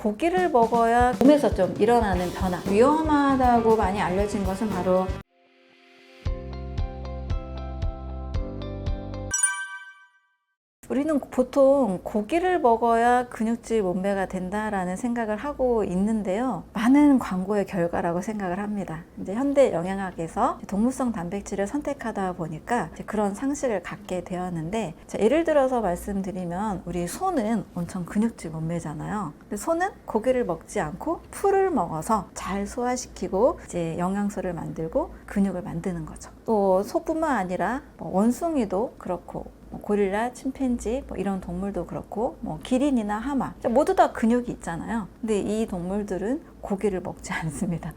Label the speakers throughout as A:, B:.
A: 고기를 먹어야 몸에서 좀 일어나는 변화. 위험하다고 많이 알려진 것은 바로 우리는 보통 고기를 먹어야 근육질 몸매가 된다라는 생각을 하고 있는데요. 많은 광고의 결과라고 생각을 합니다. 이제 현대 영양학에서 동물성 단백질을 선택하다 보니까 그런 상식을 갖게 되었는데 자, 예를 들어서 말씀드리면 우리 소는 엄청 근육질 몸매잖아요. 소는 고기를 먹지 않고 풀을 먹어서 잘 소화시키고 이제 영양소를 만들고 근육을 만드는 거죠. 또 소뿐만 아니라 뭐 원숭이도 그렇고 뭐 고릴라, 침팬지 뭐 이런 동물도 그렇고 뭐 기린이나 하마 모두 다 근육이 있잖아요. 근데 이 동물들은 고기를 먹지 않습니다.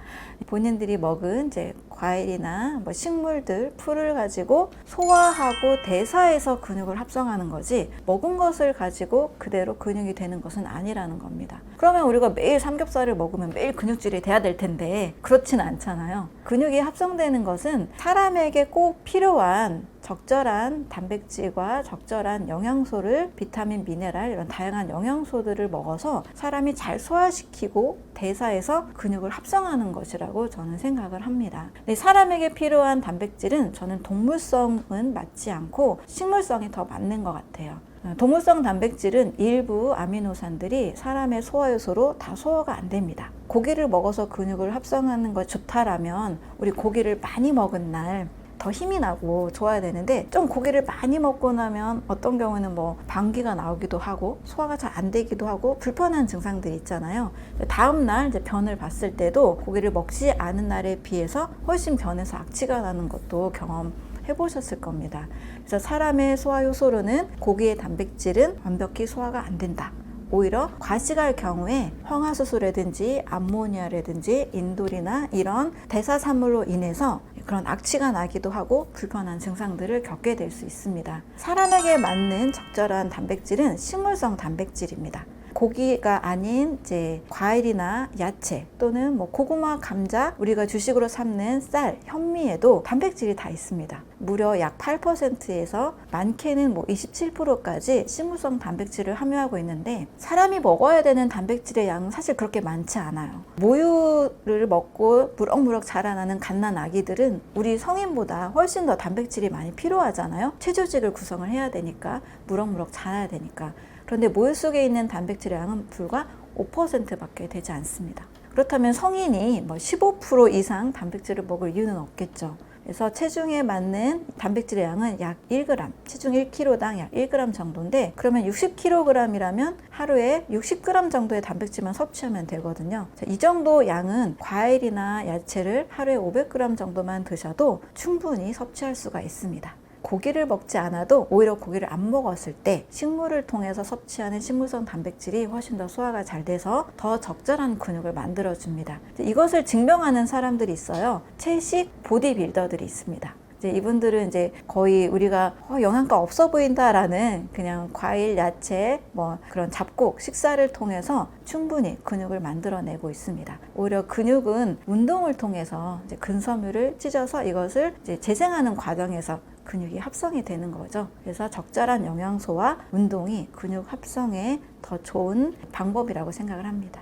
A: 본인들이 먹은 이제 과일이나 뭐 식물들, 풀을 가지고 소화하고 대사해서 근육을 합성하는 거지 먹은 것을 가지고 그대로 근육이 되는 것은 아니라는 겁니다. 그러면 우리가 매일 삼겹살을 먹으면 매일 근육질이 돼야 될 텐데 그렇진 않잖아요. 근육이 합성되는 것은 사람에게 꼭 필요한 적절한 단백질과 적절한 영양소를 비타민, 미네랄 이런 다양한 영양소들을 먹어서 사람이 잘 소화시키고 대사 해서 근육을 합성하는 것이라고 저는 생각을 합니다. 근데 사람에게 필요한 단백질은 저는 동물성은 맞지 않고 식물성이 더 맞는 것 같아요. 동물성 단백질은 일부 아미노산들이 사람의 소화효소로 다 소화가 안 됩니다. 고기를 먹어서 근육을 합성하는 것 좋다라면 우리 고기를 많이 먹은 날 더 힘이 나고 좋아야 되는데 좀 고기를 많이 먹고 나면 어떤 경우는 뭐 방귀가 나오기도 하고 소화가 잘 안 되기도 하고 불편한 증상들이 있잖아요. 다음 날 이제 변을 봤을 때도 고기를 먹지 않은 날에 비해서 훨씬 변해서 악취가 나는 것도 경험 해보셨을 겁니다. 그래서 사람의 소화 효소로는 고기의 단백질은 완벽히 소화가 안 된다. 오히려 과식할 경우에 황화수소라든지 암모니아라든지 인돌이나 이런 대사산물로 인해서 그런 악취가 나기도 하고 불편한 증상들을 겪게 될 수 있습니다. 사람에게 맞는 적절한 단백질은 식물성 단백질입니다. 고기가 아닌 이제 과일이나 야채 또는 뭐 고구마, 감자, 우리가 주식으로 삼는 쌀, 현미에도 단백질이 다 있습니다. 무려 약 8%에서 많게는 뭐 27%까지 식물성 단백질을 함유하고 있는데 사람이 먹어야 되는 단백질의 양은 사실 그렇게 많지 않아요. 모유를 먹고 무럭무럭 자라나는 갓난 아기들은 우리 성인보다 훨씬 더 단백질이 많이 필요하잖아요. 체조직을 구성을 해야 되니까 무럭무럭 자라야 되니까. 그런데 모유 속에 있는 단백질의 양은 불과 5%밖에 되지 않습니다. 그렇다면 성인이 뭐 15% 이상 단백질을 먹을 이유는 없겠죠. 그래서 체중에 맞는 단백질의 양은 약 1g, 체중 1kg당 약 1g 정도인데 그러면 60kg이라면 하루에 60g 정도의 단백질만 섭취하면 되거든요. 자, 이 정도 양은 과일이나 야채를 하루에 500g 정도만 드셔도 충분히 섭취할 수가 있습니다. 고기를 먹지 않아도 오히려 고기를 안 먹었을 때 식물을 통해서 섭취하는 식물성 단백질이 훨씬 더 소화가 잘 돼서 더 적절한 근육을 만들어 줍니다. 이것을 증명하는 사람들이 있어요. 채식 보디빌더들이 있습니다. 이제 이분들은 이제 거의 우리가 어, 영양가 없어 보인다라는 그냥 과일, 야채, 뭐 그런 잡곡 식사를 통해서 충분히 근육을 만들어내고 있습니다. 오히려 근육은 운동을 통해서 이제 근섬유를 찢어서 이것을 이제 재생하는 과정에서 근육이 합성이 되는 거죠. 그래서 적절한 영양소와 운동이 근육 합성에 더 좋은 방법이라고 생각을 합니다.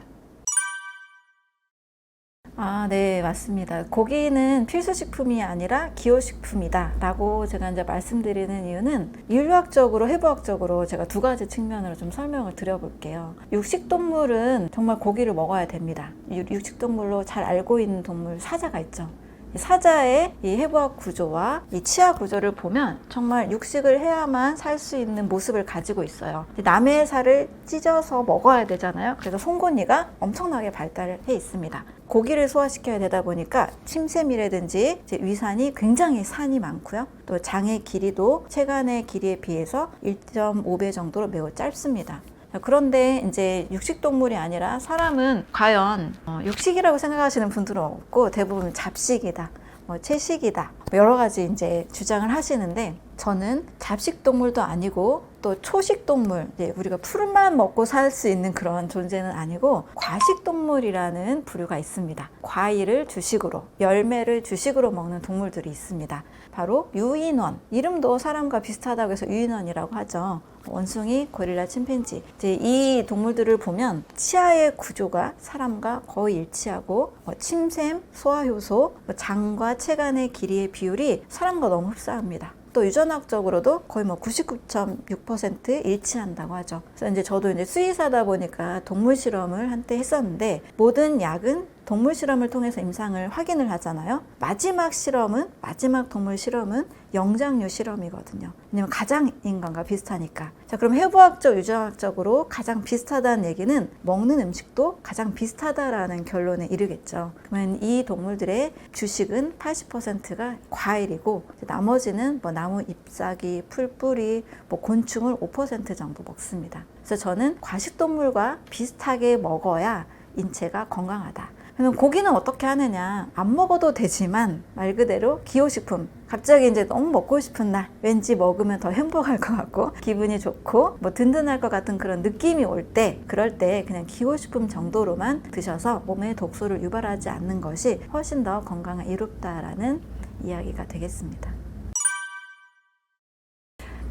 A: 아, 네, 맞습니다. 고기는 필수식품이 아니라 기호식품이다. 라고 제가 이제 말씀드리는 이유는 인류학적으로, 해부학적으로 제가 두 가지 측면으로 좀 설명을 드려볼게요. 육식동물은 정말 고기를 먹어야 됩니다. 육식동물로 잘 알고 있는 동물 사자가 있죠. 사자의 이 해부학 구조와 이 치아 구조를 보면 정말 육식을 해야만 살 수 있는 모습을 가지고 있어요. 남의 살을 찢어서 먹어야 되잖아요. 그래서 송곳니가 엄청나게 발달해 있습니다. 고기를 소화시켜야 되다 보니까 침샘이라든지 위산이 굉장히 산이 많고요. 또 장의 길이도 체간의 길이에 비해서 1.5배 정도로 매우 짧습니다. 그런데 이제 육식동물이 아니라 사람은 과연 어, 육식이라고 생각하시는 분들은 없고 대부분 잡식이다, 뭐 채식이다, 여러 가지 이제 주장을 하시는데 저는 잡식 동물도 아니고 또 초식 동물, 예, 우리가 풀만 먹고 살 수 있는 그런 존재는 아니고 과식 동물이라는 부류가 있습니다. 과일을 주식으로, 열매를 주식으로 먹는 동물들이 있습니다. 바로 유인원. 이름도 사람과 비슷하다고 해서 유인원이라고 하죠. 원숭이, 고릴라, 침팬지. 이 동물들을 보면 치아의 구조가 사람과 거의 일치하고 뭐 침샘, 소화효소, 뭐 장과 체간의 길이의 비율이 사람과 너무 흡사합니다. 또 유전학적으로도 거의 뭐 99.6% 일치한다고 하죠. 그래서 이제 저도 이제 수의사다 보니까 동물 실험을 한때 했었는데 모든 약은 동물 실험을 통해서 임상을 확인을 하잖아요. 마지막 실험은 마지막 동물 실험은 영장류 실험이거든요. 왜냐면 가장 인간과 비슷하니까. 자, 그럼 해부학적, 유전학적으로 가장 비슷하다는 얘기는 먹는 음식도 가장 비슷하다라는 결론에 이르겠죠. 그러면 이 동물들의 주식은 80%가 과일이고 나머지는 뭐 나무 잎사귀, 풀뿌리, 뭐 곤충을 5% 정도 먹습니다. 그래서 저는 과식 동물과 비슷하게 먹어야 인체가 건강하다. 그러면 고기는 어떻게 하느냐? 안 먹어도 되지만 말 그대로 기호식품. 갑자기 이제 너무 먹고 싶은 날, 왠지 먹으면 더 행복할 것 같고 기분이 좋고 뭐 든든할 것 같은 그런 느낌이 올 때, 그럴 때 그냥 기호식품 정도로만 드셔서 몸에 독소를 유발하지 않는 것이 훨씬 더 건강에 이롭다라는 이야기가 되겠습니다.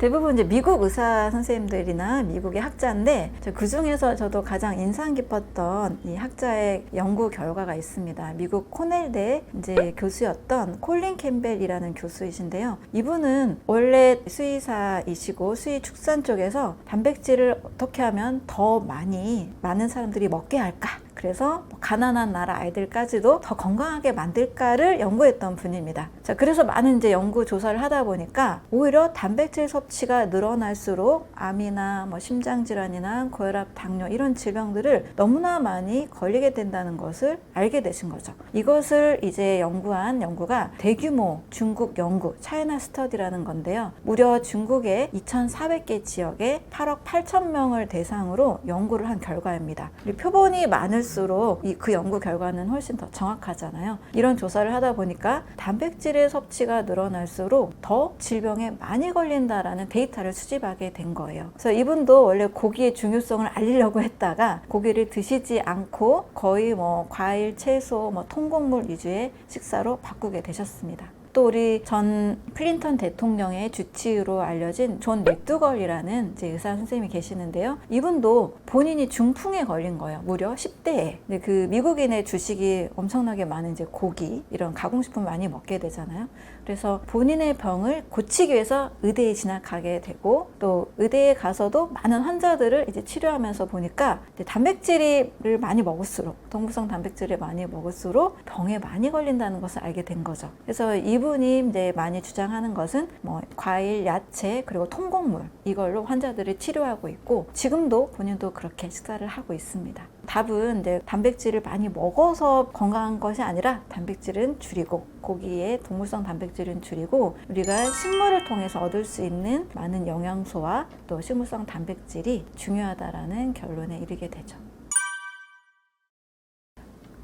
A: 대부분 이제 미국 의사 선생님들이나 미국의 학자인데 그 중에서 저도 가장 인상 깊었던 이 학자의 연구 결과가 있습니다. 미국 코넬대 이제 교수였던 콜린 캠벨이라는 교수이신데요. 이분은 원래 수의사이시고 수의 축산 쪽에서 단백질을 어떻게 하면 더 많이 많은 사람들이 먹게 할까? 그래서 뭐 가난한 나라 아이들까지도 더 건강하게 만들까를 연구했던 분입니다. 자, 그래서 많은 이제 연구 조사를 하다 보니까 오히려 단백질 섭취가 늘어날수록 암이나 뭐 심장 질환이나 고혈압, 당뇨 이런 질병들을 너무나 많이 걸리게 된다는 것을 알게 되신 거죠. 이것을 이제 연구한 연구가 대규모 중국 연구, 차이나 스터디라는 건데요. 무려 중국의 2,400개 지역에 8억 8천 명을 대상으로 연구를 한 결과입니다. 표본이 많을 갈수록 이 그 연구 결과는 훨씬 더 정확하잖아요. 이런 조사를 하다 보니까 단백질의 섭취가 늘어날수록 더 질병에 많이 걸린다라는 데이터를 수집하게 된 거예요. 그래서 이분도 원래 고기의 중요성을 알리려고 했다가 고기를 드시지 않고 거의 뭐 과일, 채소, 뭐 통곡물 위주의 식사로 바꾸게 되셨습니다. 또 우리 전 클린턴 대통령의 주치의로 알려진 존 맥두걸이라는 이제 의사 선생님이 계시는데요. 이분도 본인이 중풍에 걸린 거예요. 무려 10대에. 근데 그 미국인의 주식이 엄청나게 많은 이제 고기 이런 가공식품 많이 먹게 되잖아요. 그래서 본인의 병을 고치기 위해서 의대에 진학하게 되고 또 의대에 가서도 많은 환자들을 이제 치료하면서 보니까 단백질을 많이 먹을수록 동부성 단백질을 많이 먹을수록 병에 많이 걸린다는 것을 알게 된 거죠. 그래서 이분이 이제 많이 주장하는 것은 뭐 과일, 야채 그리고 통곡물 이걸로 환자들을 치료하고 있고 지금도 본인도 그렇게 식사를 하고 있습니다. 답은 이제 단백질을 많이 먹어서 건강한 것이 아니라 단백질은 줄이고 고기에 동물성 단백질은 줄이고 우리가 식물을 통해서 얻을 수 있는 많은 영양소와 또 식물성 단백질이 중요하다라는 결론에 이르게 되죠.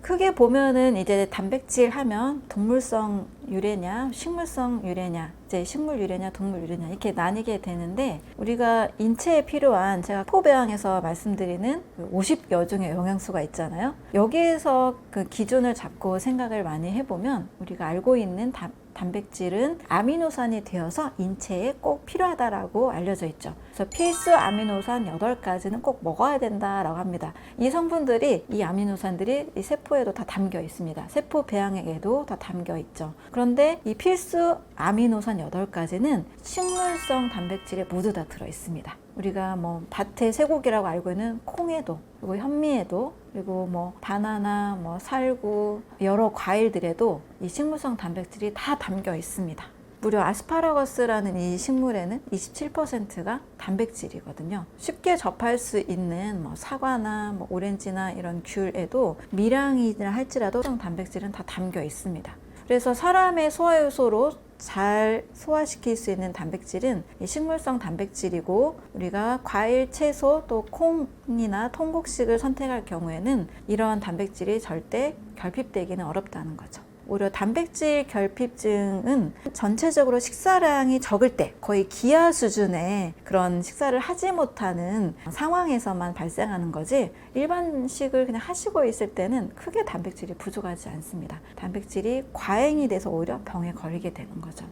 A: 크게 보면은 이제 단백질 하면 동물성 유래냐, 식물성 유래냐, 이제 식물 유래냐, 동물 유래냐 이렇게 나뉘게 되는데 우리가 인체에 필요한 제가 포배양에서 말씀드리는 50여 종의 영양소가 있잖아요. 여기에서 그 기준을 잡고 생각을 많이 해보면 우리가 알고 있는 단, 단백질은 아미노산이 되어서 인체에 꼭 필요하다라고 알려져 있죠. 그래서 필수 아미노산 8가지는 꼭 먹어야 된다라고 합니다. 이 성분들이 이 아미노산들이 이 세포에도 다 담겨 있습니다. 세포 배양액에도 다 담겨 있죠. 그런데 이 필수 아미노산 8가지는 식물성 단백질에 모두 다 들어 있습니다. 우리가 뭐 밭의 쇠고기라고 알고 있는 콩에도 그리고 현미에도 그리고 뭐 바나나, 뭐 살구 여러 과일들에도 이 식물성 단백질이 다 담겨 있습니다. 무려 아스파라거스라는 이 식물에는 27%가 단백질이거든요. 쉽게 접할 수 있는 뭐 사과나 뭐 오렌지나 이런 귤에도 미량이라 할지라도 단백질은 다 담겨 있습니다. 그래서 사람의 소화효소로 잘 소화시킬 수 있는 단백질은 식물성 단백질이고 우리가 과일, 채소 또 콩이나 통곡식을 선택할 경우에는 이러한 단백질이 절대 결핍되기는 어렵다는 거죠. 오히려 단백질 결핍증은 전체적으로 식사량이 적을 때 거의 기아 수준의 그런 식사를 하지 못하는 상황에서만 발생하는 거지 일반식을 그냥 하시고 있을 때는 크게 단백질이 부족하지 않습니다. 단백질이 과잉이 돼서 오히려 병에 걸리게 되는 거죠.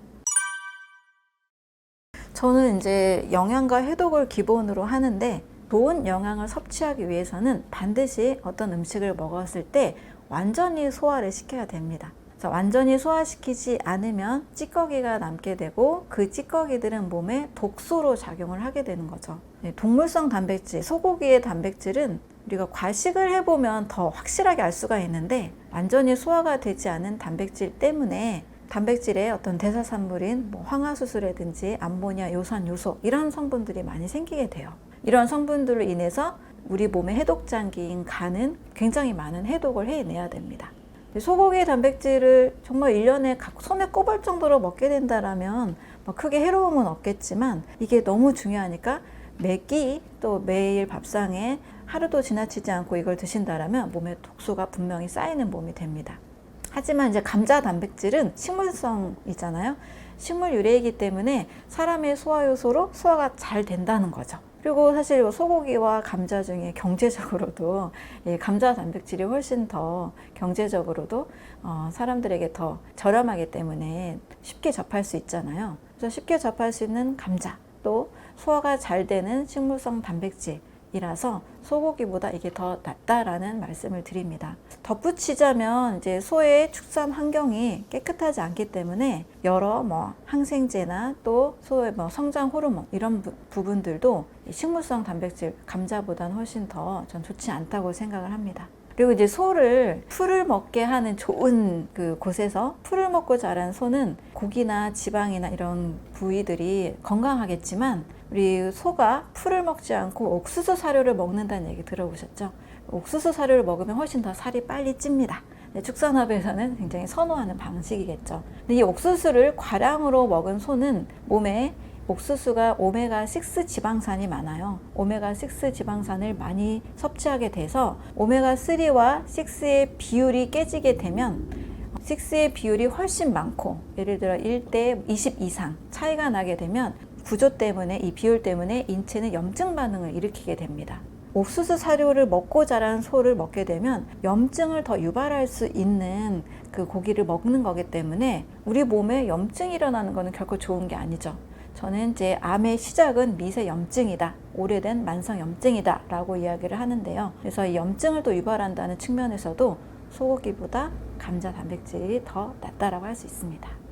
A: 저는 이제 영양과 해독을 기본으로 하는데 좋은 영양을 섭취하기 위해서는 반드시 어떤 음식을 먹었을 때 완전히 소화를 시켜야 됩니다. 그래서 완전히 소화시키지 않으면 찌꺼기가 남게 되고 그 찌꺼기들은 몸에 독소로 작용을 하게 되는 거죠. 네, 동물성 단백질, 소고기의 단백질은 우리가 과식을 해보면 더 확실하게 알 수가 있는데 완전히 소화가 되지 않은 단백질 때문에 단백질의 어떤 대사산물인 뭐 황화수소라든지 암모니아, 요산, 요소 이런 성분들이 많이 생기게 돼요. 이런 성분들로 인해서 우리 몸의 해독 장기인 간은 굉장히 많은 해독을 해내야 됩니다. 소고기 단백질을 정말 1년에 각 손에 꼽을 정도로 먹게 된다라면 뭐 크게 해로움은 없겠지만 이게 너무 중요하니까 매끼 또 매일 밥상에 하루도 지나치지 않고 이걸 드신다라면 몸에 독소가 분명히 쌓이는 몸이 됩니다. 하지만 이제 감자 단백질은 식물성이잖아요. 식물 유래이기 때문에 사람의 소화 요소로 소화가 잘 된다는 거죠. 그리고 사실 소고기와 감자 중에 경제적으로도 이 감자 단백질이 훨씬 더 경제적으로도 어, 사람들에게 더 저렴하기 때문에 쉽게 접할 수 있잖아요. 그래서 쉽게 접할 수 있는 감자 또 소화가 잘 되는 식물성 단백질 이라서 소고기보다 이게 더 낫다라는 말씀을 드립니다. 덧붙이자면 이제 소의 축산 환경이 깨끗하지 않기 때문에 여러 뭐 항생제나 또 소의 뭐 성장 호르몬 이런 부, 부분들도 식물성 단백질 감자보다는 훨씬 더 전 좋지 않다고 생각을 합니다. 그리고 이제 소를 풀을 먹게 하는 좋은 그 곳에서 풀을 먹고 자란 소는 고기나 지방이나 이런 부위들이 건강하겠지만 우리 소가 풀을 먹지 않고 옥수수 사료를 먹는다는 얘기 들어보셨죠? 옥수수 사료를 먹으면 훨씬 더 살이 빨리 찝니다. 네, 축산업에서는 굉장히 선호하는 방식이겠죠. 근데 이 옥수수를 과량으로 먹은 소는 몸에 옥수수가 오메가6 지방산이 많아요. 오메가6 지방산을 많이 섭취하게 돼서 오메가3와 6의 비율이 깨지게 되면 6의 비율이 훨씬 많고 예를 들어 1대 20 이상 차이가 나게 되면 구조 때문에 이 비율 때문에 인체는 염증 반응을 일으키게 됩니다. 옥수수 사료를 먹고 자란 소를 먹게 되면 염증을 더 유발할 수 있는 그 고기를 먹는 거기 때문에 우리 몸에 염증이 일어나는 것은 결코 좋은 게 아니죠. 저는 이제 암의 시작은 미세 염증이다. 오래된 만성 염증이다. 라고 이야기를 하는데요. 그래서 이 염증을 또 유발한다는 측면에서도 소고기보다 감자 단백질이 더 낫다라고 할 수 있습니다.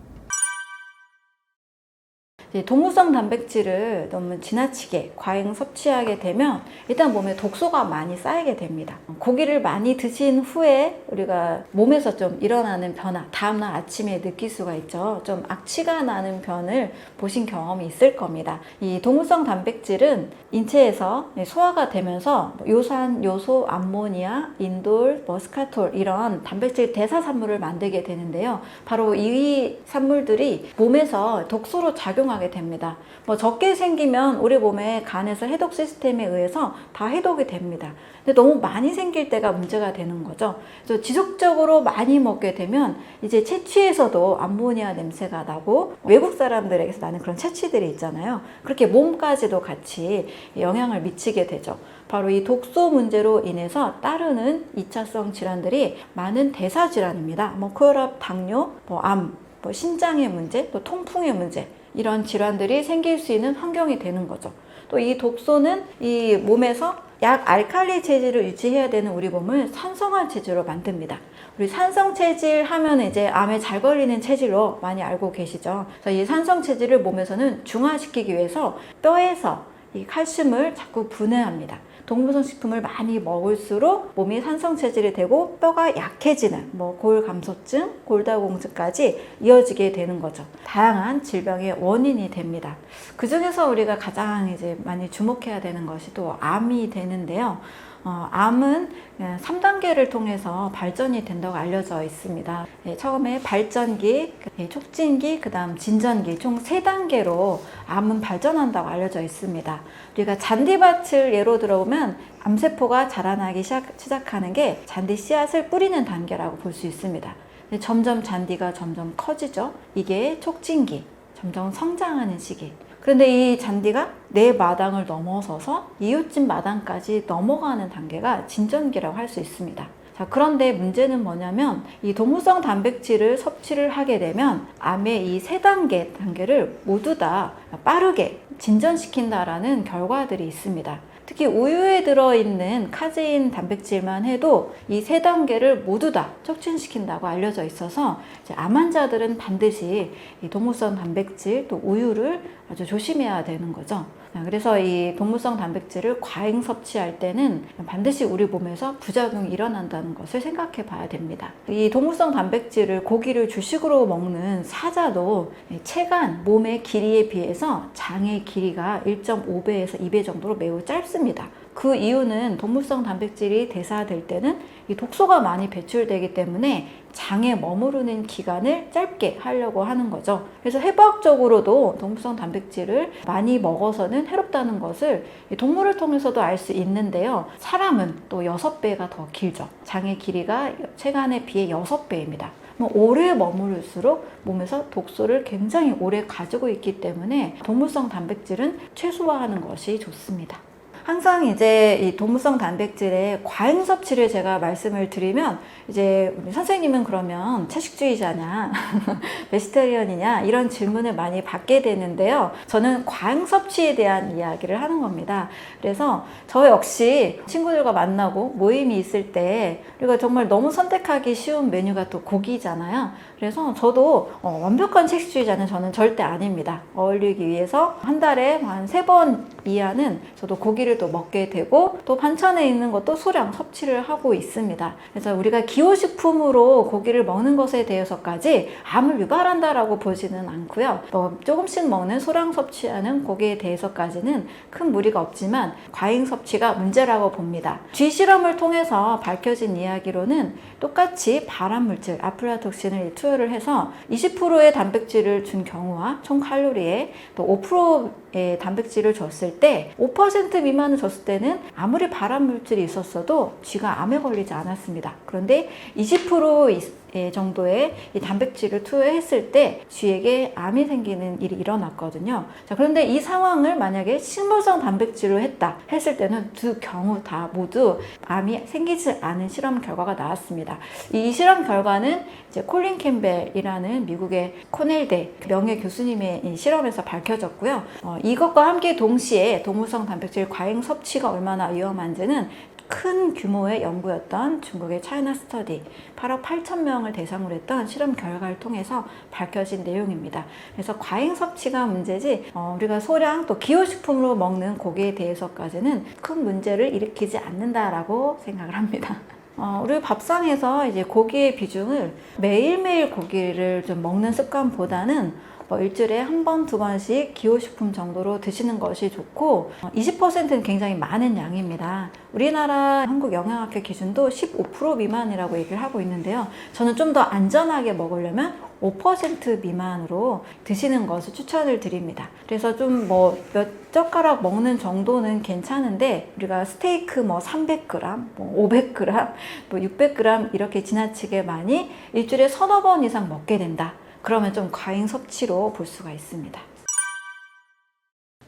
A: 동물성 단백질을 너무 지나치게 과잉 섭취하게 되면 일단 몸에 독소가 많이 쌓이게 됩니다. 고기를 많이 드신 후에 우리가 몸에서 좀 일어나는 변화, 다음날 아침에 느낄 수가 있죠. 좀 악취가 나는 변을 보신 경험이 있을 겁니다. 이 동물성 단백질은 인체에서 소화가 되면서 요산, 요소, 암모니아, 인돌, 머스카톨 이런 단백질 대사 산물을 만들게 되는데요. 바로 이 산물들이 몸에서 독소로 작용 하게 됩니다. 뭐 적게 생기면 우리 몸의 간에서 해독 시스템에 의해서 다 해독이 됩니다. 근데 너무 많이 생길 때가 문제가 되는 거죠. 그래서 지속적으로 많이 먹게 되면 이제 채취에서도 암모니아 냄새가 나고 외국 사람들에게서 나는 그런 채취들이 있잖아요. 그렇게 몸까지도 같이 영향을 미치게 되죠. 바로 이 독소 문제로 인해서 따르는 2차성 질환들이 많은 대사 질환입니다. 뭐 고혈압, 당뇨, 뭐 암, 뭐 신장의 문제, 또 통풍의 문제 이런 질환들이 생길 수 있는 환경이 되는 거죠. 또 이 독소는 이 몸에서 약 알칼리 체질을 유지해야 되는 우리 몸을 산성한 체질로 만듭니다. 우리 산성 체질 하면 이제 암에 잘 걸리는 체질로 많이 알고 계시죠. 그래서 이 산성 체질을 몸에서는 중화시키기 위해서 뼈에서 이 칼슘을 자꾸 분해합니다. 동물성 식품을 많이 먹을수록 몸이 산성 체질이 되고 뼈가 약해지는 뭐 골감소증, 골다공증까지 이어지게 되는 거죠. 다양한 질병의 원인이 됩니다. 그 중에서 우리가 가장 이제 많이 주목해야 되는 것이 또 암이 되는데요. 어, 암은 3단계를 통해서 발전이 된다고 알려져 있습니다. 예, 처음에 발전기, 예, 촉진기, 그 다음 진전기 총 3단계로 암은 발전한다고 알려져 있습니다. 우리가 잔디밭을 예로 들어보면 암세포가 자라나기 시작, 시작하는 게 잔디 씨앗을 뿌리는 단계라고 볼 수 있습니다. 점점 잔디가 점점 커지죠. 이게 촉진기, 점점 성장하는 시기. 그런데 이 잔디가 내 마당을 넘어서서 이웃집 마당까지 넘어가는 단계가 진전기라고 할 수 있습니다. 자, 그런데 문제는 뭐냐면 이 동물성 단백질을 섭취를 하게 되면 암의 이 세 단계 단계를 모두 다 빠르게 진전시킨다라는 결과들이 있습니다. 특히 우유에 들어있는 카제인 단백질만 해도 이 세 단계를 모두 다 촉진시킨다고 알려져 있어서 암 환자들은 반드시 이 동물성 단백질 또 우유를 아주 조심해야 되는 거죠. 아, 그래서 이 동물성 단백질을 과잉 섭취할 때는 반드시 우리 몸에서 부작용이 일어난다는 것을 생각해 봐야 됩니다. 이 동물성 단백질을 고기를 주식으로 먹는 사자도 이 체간, 몸의 길이에 비해서 장의 길이가 1.5배에서 2배 정도로 매우 짧습니다. 그 이유는 동물성 단백질이 대사될 때는 이 독소가 많이 배출되기 때문에 장에 머무르는 기간을 짧게 하려고 하는 거죠. 그래서 해부학적으로도 동물성 단백질을 많이 먹어서는 해롭다는 것을 이 동물을 통해서도 알 수 있는데요. 사람은 또 6배가 더 길죠. 장의 길이가 체간에 비해 6배입니다. 뭐 오래 머무를수록 몸에서 독소를 굉장히 오래 가지고 있기 때문에 동물성 단백질은 최소화하는 것이 좋습니다. 항상 이제 이 동물성 단백질의 과잉 섭취를 제가 말씀을 드리면 이제 우리 선생님은 그러면 채식주의자냐 베지터리언이냐 이런 질문을 많이 받게 되는데요. 저는 과잉 섭취에 대한 이야기를 하는 겁니다. 그래서 저 역시 친구들과 만나고 모임이 있을 때 우리가 정말 너무 선택하기 쉬운 메뉴가 또 고기잖아요. 그래서 저도 어, 완벽한 채식주의자는 저는 절대 아닙니다. 어울리기 위해서 한 달에 한 세 번 이하는 저도 고기를 또 먹게 되고 또 반찬에 있는 것도 소량 섭취를 하고 있습니다. 그래서 우리가 기호식품으로 고기를 먹는 것에 대해서까지 암을 유발한다라고 보지는 않고요. 뭐 조금씩 먹는 소량 섭취하는 고기에 대해서까지는 큰 무리가 없지만 과잉 섭취가 문제라고 봅니다. 쥐 실험을 통해서 밝혀진 이야기로는 똑같이 발암 물질 아플라톡신을 투여를 해서 20%의 단백질을 준 경우와 총 칼로리에 또 5%의 단백질을 줬을 때 5% 미만을 줬을 때는 아무리 발암 물질이 있었어도 쥐가 암에 걸리지 않았습니다. 그런데 20% 예, 정도의 이 단백질을 투여했을 때 쥐에게 암이 생기는 일이 일어났거든요. 자, 그런데 이 상황을 만약에 식물성 단백질로 했다 했을 때는 두 경우 다 모두 암이 생기지 않은 실험 결과가 나왔습니다. 이 실험 결과는 이제 콜린 캠벨이라는 미국의 코넬대 명예 교수님의 이 실험에서 밝혀졌고요. 어, 이것과 함께 동시에 동물성 단백질 과잉 섭취가 얼마나 위험한지는 큰 규모의 연구였던 중국의 차이나 스터디 8억 8천 명을 대상으로 했던 실험 결과를 통해서 밝혀진 내용입니다. 그래서 과잉 섭취가 문제지 어, 우리가 소량 또 기호식품으로 먹는 고기에 대해서까지는 큰 문제를 일으키지 않는다라고 생각을 합니다. 어, 우리 밥상에서 이제 고기의 비중을 매일매일 고기를 좀 먹는 습관보다는 뭐 일주일에 한 번, 두 번씩 기호식품 정도로 드시는 것이 좋고 어, 20%는 굉장히 많은 양입니다. 우리나라 한국 영양학회 기준도 15% 미만이라고 얘기를 하고 있는데요. 저는 좀 더 안전하게 먹으려면 5% 미만으로 드시는 것을 추천을 드립니다. 그래서 좀 뭐 몇 젓가락 먹는 정도는 괜찮은데 우리가 스테이크 뭐 300g, 뭐 500g, 뭐 600g 이렇게 지나치게 많이 일주일에 서너 번 이상 먹게 된다. 그러면 좀 과잉 섭취로 볼 수가 있습니다.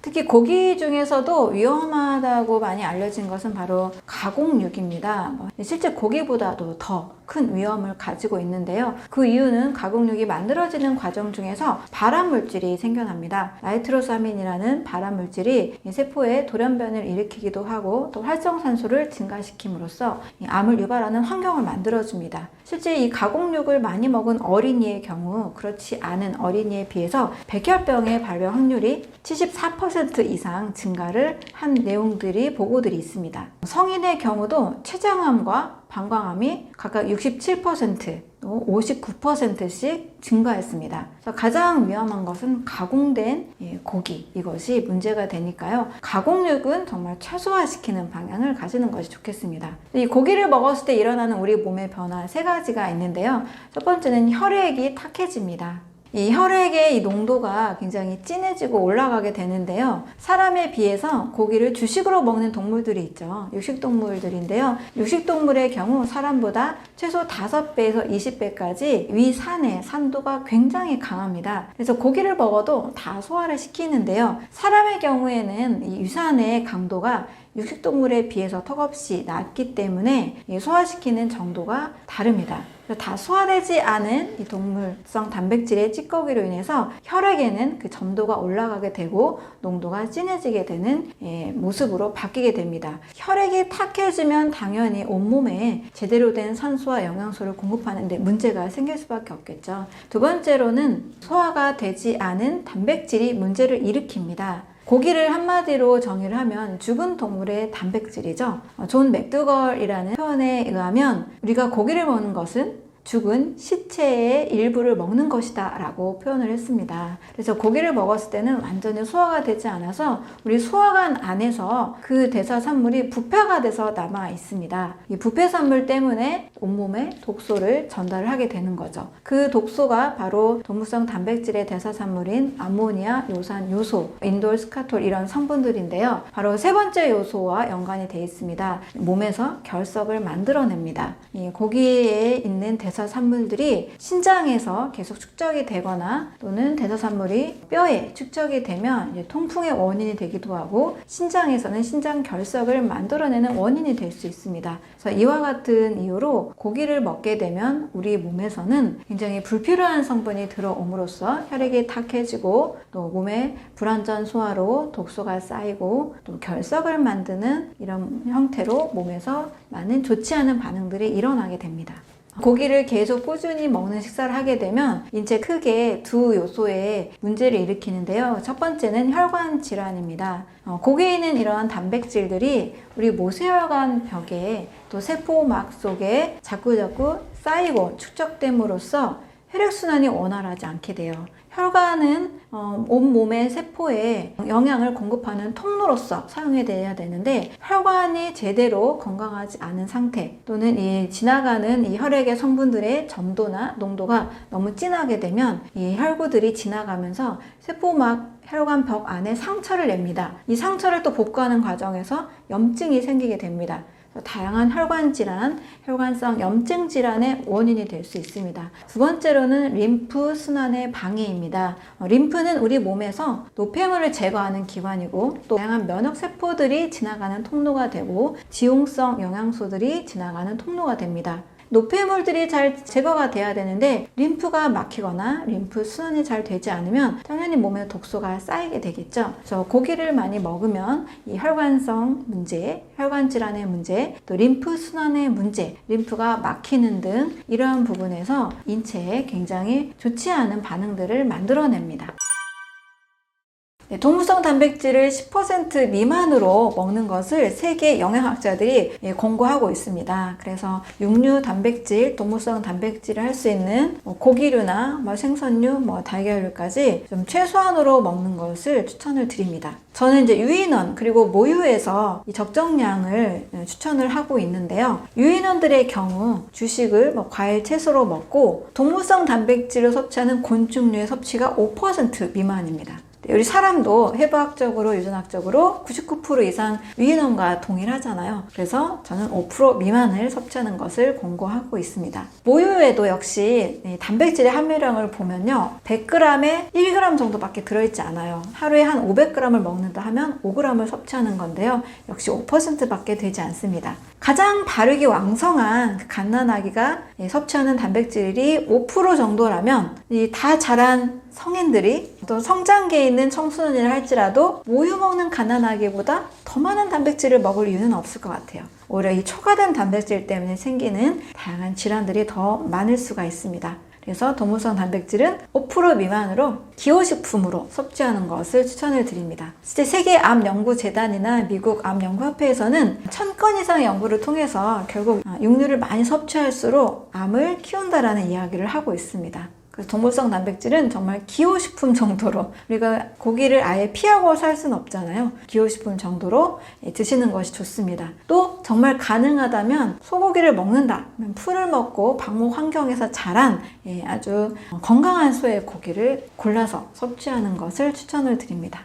A: 특히 고기 중에서도 위험하다고 많이 알려진 것은 바로 가공육입니다. 뭐 실제 고기보다도 더 큰 위험을 가지고 있는데요. 그 이유는 가공육이 만들어지는 과정 중에서 발암 물질이 생겨납니다. 나이트로사민이라는 발암 물질이 세포에 돌연변을 일으키기도 하고 또 활성산소를 증가시킴으로써 암을 유발하는 환경을 만들어줍니다. 실제 이 가공육을 많이 먹은 어린이의 경우 그렇지 않은 어린이에 비해서 백혈병의 발병 확률이 74% 이상 증가를 한 내용들이 보고들이 있습니다. 성인의 경우도 췌장암과 방광암이 각각 67%, 또 59%씩 증가했습니다. 가장 위험한 것은 가공된 예, 고기 이것이 문제가 되니까요. 가공육은 정말 최소화시키는 방향을 가지는 것이 좋겠습니다. 이 고기를 먹었을 때 일어나는 우리 몸의 변화 세 가지가 있는데요. 첫 번째는 혈액이 탁해집니다. 이 혈액의 이 농도가 굉장히 진해지고 올라가게 되는데요. 사람에 비해서 고기를 주식으로 먹는 동물들이 있죠. 육식동물들인데요. 육식동물의 경우 사람보다 최소 5배에서 20배까지 위산의 산도가 굉장히 강합니다. 그래서 고기를 먹어도 다 소화를 시키는데요. 사람의 경우에는 이 유산의 강도가 육식동물에 비해서 턱없이 낮기 때문에 이 소화시키는 정도가 다릅니다. 다 소화되지 않은 이 동물성 단백질의 찌꺼기로 인해서 혈액에는 그 점도가 올라가게 되고 농도가 진해지게 되는 예, 모습으로 바뀌게 됩니다. 혈액이 탁해지면 당연히 온몸에 제대로 된 산소와 영양소를 공급하는데 문제가 생길 수밖에 없겠죠. 두 번째로는 소화가 되지 않은 단백질이 문제를 일으킵니다. 고기를 한마디로 정의를 하면 죽은 동물의 단백질이죠. 어, 존 맥두걸이라는 표현에 의하면 우리가 고기를 먹는 것은 죽은 시체의 일부를 먹는 것이다 라고 표현을 했습니다. 그래서 고기를 먹었을 때는 완전히 소화가 되지 않아서 우리 소화관 안에서 그 대사산물이 부패가 돼서 남아 있습니다. 이 부패산물 때문에 온몸에 독소를 전달을 하게 되는 거죠. 그 독소가 바로 동물성 단백질의 대사산물인 암모니아, 요산, 요소, 인돌, 스카톨 이런 성분들인데요. 바로 세 번째 요소와 연관이 되어 있습니다. 몸에서 결석을 만들어냅니다. 이 고기에 있는 대사 산물들이 신장에서 계속 축적이 되거나 또는 대사산물이 뼈에 축적이 되면 통풍의 원인이 되기도 하고 신장에서는 신장 결석을 만들어내는 원인이 될 수 있습니다. 그래서 이와 같은 이유로 고기를 먹게 되면 우리 몸에서는 굉장히 불필요한 성분이 들어옴으로써 혈액이 탁해지고 또 몸에 불완전 소화로 독소가 쌓이고 또 결석을 만드는 이런 형태로 몸에서 많은 좋지 않은 반응들이 일어나게 됩니다. 고기를 계속 꾸준히 먹는 식사를 하게 되면 인체 크게 두 요소에 문제를 일으키는데요. 첫 번째는 혈관 질환입니다. 어, 고기에 있는 이러한 단백질들이 우리 모세혈관 벽에 또 세포막 속에 자꾸자꾸 쌓이고 축적됨으로써 혈액순환이 원활하지 않게 돼요. 혈관은 어, 온몸의 세포에 영양을 공급하는 통로로서 사용해야 되는데 혈관이 제대로 건강하지 않은 상태 또는 이 지나가는 이 혈액의 성분들의 점도나 농도가 너무 진하게 되면 이 혈구들이 지나가면서 세포막 혈관 벽 안에 상처를 냅니다. 이 상처를 또 복구하는 과정에서 염증이 생기게 됩니다. 다양한 혈관 질환, 혈관성 염증 질환의 원인이 될 수 있습니다. 두 번째로는 림프 순환의 방해입니다. 어, 림프는 우리 몸에서 노폐물을 제거하는 기관이고 또 다양한 면역 세포들이 지나가는 통로가 되고 지용성 영양소들이 지나가는 통로가 됩니다. 노폐물들이 잘 제거가 돼야 되는데 림프가 막히거나 림프 순환이 잘 되지 않으면 당연히 몸에 독소가 쌓이게 되겠죠. 그래서 고기를 많이 먹으면 이 혈관성 문제, 혈관 질환의 문제, 또 림프 순환의 문제, 림프가 막히는 등 이러한 부분에서 인체에 굉장히 좋지 않은 반응들을 만들어냅니다. 네, 동물성 단백질을 10% 미만으로 먹는 것을 세계 영양학자들이 예, 권고하고 있습니다. 그래서 육류 단백질, 동물성 단백질을 할 수 있는 뭐 고기류나 뭐 생선류, 뭐 달걀류까지 좀 최소한으로 먹는 것을 추천을 드립니다. 저는 이제 유인원 그리고 모유에서 이 적정량을 예, 추천을 하고 있는데요. 유인원들의 경우 주식을 뭐 과일, 채소로 먹고 동물성 단백질을 섭취하는 곤충류의 섭취가 5% 미만입니다. 우리 사람도 해부학적으로 유전학적으로 99% 이상 유인원과 동일하잖아요. 그래서 저는 5% 미만을 섭취하는 것을 권고하고 있습니다. 모유에도 역시 단백질의 함유량을 보면요. 100g에 1g 정도밖에 들어있지 않아요. 하루에 한 500g을 먹는다 하면 5g을 섭취하는 건데요. 역시 5%밖에 되지 않습니다. 가장 바르게 왕성한 그 갓난아기가 섭취하는 단백질이 5% 정도라면 다 자란 성인들이 또 성장기에 있는 청소년이라 할지라도 모유 먹는 가난아기보다 더 많은 단백질을 먹을 이유는 없을 것 같아요. 오히려 이 초과된 단백질 때문에 생기는 다양한 질환들이 더 많을 수가 있습니다. 그래서 동물성 단백질은 5% 미만으로 기호식품으로 섭취하는 것을 추천을 드립니다. 실제 세계 암 연구 재단이나 미국 암 연구 협회에서는 1000건 이상의 연구를 통해서 결국 육류를 많이 섭취할수록 암을 키운다라는 이야기를 하고 있습니다. 그래서 동물성 단백질은 정말 기호식품 정도로 우리가 고기를 아예 피하고 살 수는 없잖아요. 기호식품 정도로 예, 드시는 것이 좋습니다. 또 정말 가능하다면 소고기를 먹는다. 풀을 먹고 방목 환경에서 자란 예, 아주 건강한 소의 고기를 골라서 섭취하는 것을 추천을 드립니다.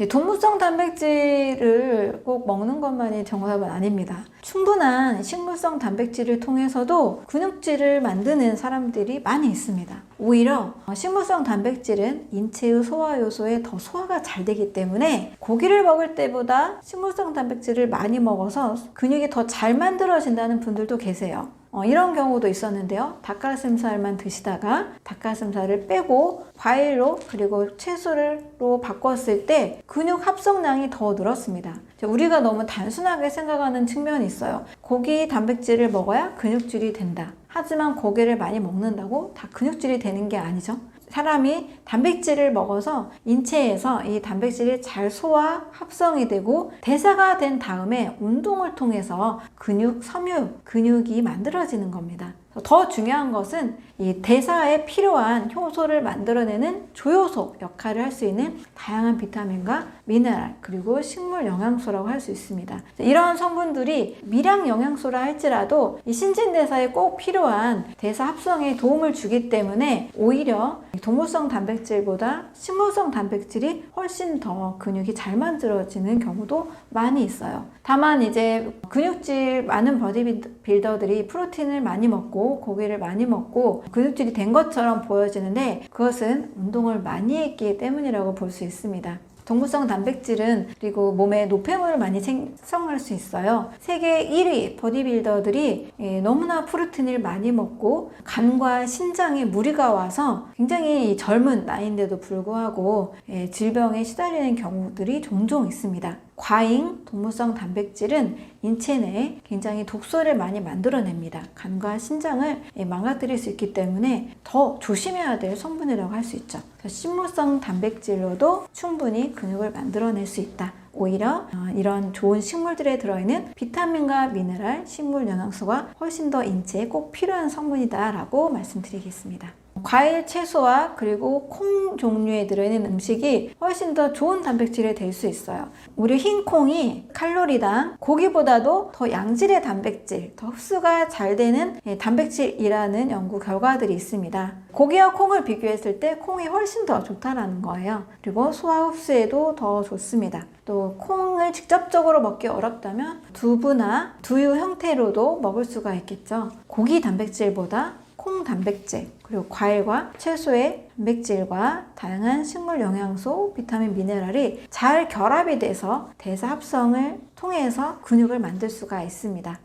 A: 네, 동물성 단백질을 꼭 먹는 것만이 정답은 아닙니다. 충분한 식물성 단백질을 통해서도 근육질을 만드는 사람들이 많이 있습니다. 오히려 식물성 단백질은 인체의 소화 요소에 더 소화가 잘 되기 때문에 고기를 먹을 때보다 식물성 단백질을 많이 먹어서 근육이 더 잘 만들어진다는 분들도 계세요. 어, 이런 경우도 있었는데요. 닭가슴살만 드시다가 닭가슴살을 빼고 과일로 그리고 채소로 바꿨을 때 근육 합성량이 더 늘었습니다. 우리가 너무 단순하게 생각하는 측면이 있어요. 고기 단백질을 먹어야 근육질이 된다. 하지만 고기를 많이 먹는다고 다 근육질이 되는 게 아니죠. 사람이 단백질을 먹어서 인체에서 이 단백질이 잘 소화, 합성이 되고 대사가 된 다음에 운동을 통해서 근육, 섬유, 근육이 만들어지는 겁니다. 더 중요한 것은 이 대사에 필요한 효소를 만들어내는 조효소 역할을 할 수 있는 다양한 비타민과 미네랄 그리고 식물 영양소라고 할 수 있습니다. 이런 성분들이 미량 영양소라 할지라도 이 신진 대사에 꼭 필요한 대사 합성에 도움을 주기 때문에 오히려 동물성 단백질보다 식물성 단백질이 훨씬 더 근육이 잘 만들어지는 경우도 많이 있어요. 다만 이제 근육질 많은 버디 빌더들이 프로틴을 많이 먹고 고기를 많이 먹고 근육질이 된 것처럼 보여지는데 그것은 운동을 많이 했기 때문이라고 볼 수 있습니다. 동물성 단백질은 그리고 몸에 노폐물을 많이 생성할 수 있어요. 세계 1위 버디빌더들이 예, 너무나 프로틴을 많이 먹고 간과 신장에 무리가 와서 굉장히 젊은 나이인데도 불구하고 예, 질병에 시달리는 경우들이 종종 있습니다. 과잉 동물성 단백질은 인체 내에 굉장히 독소를 많이 만들어냅니다. 간과 신장을 예, 망가뜨릴 수 있기 때문에 더 조심해야 될 성분이라고 할 수 있죠. 식물성 단백질로도 충분히 근육을 만들어낼 수 있다. 오히려 어, 이런 좋은 식물들에 들어있는 비타민과 미네랄, 식물 영양소가 훨씬 더 인체에 꼭 필요한 성분이다라고 말씀드리겠습니다. 과일, 채소와 그리고 콩 종류에 들어있는 음식이 훨씬 더 좋은 단백질이 될 수 있어요. 우리 흰 콩이 칼로리당 고기보다도 더 양질의 단백질, 더 흡수가 잘 되는 예, 단백질이라는 연구 결과들이 있습니다. 고기와 콩을 비교했을 때 콩이 훨씬 더 좋다라는 거예요. 그리고 소화 흡수에도 더 좋습니다. 또 콩을 직접적으로 먹기 어렵다면 두부나 두유 형태로도 먹을 수가 있겠죠. 고기 단백질보다 콩 단백질, 그리고 과일과 채소의 단백질과 다양한 식물 영양소, 비타민, 미네랄이 잘 결합이 돼서 대사 합성을 통해서 근육을 만들 수가 있습니다.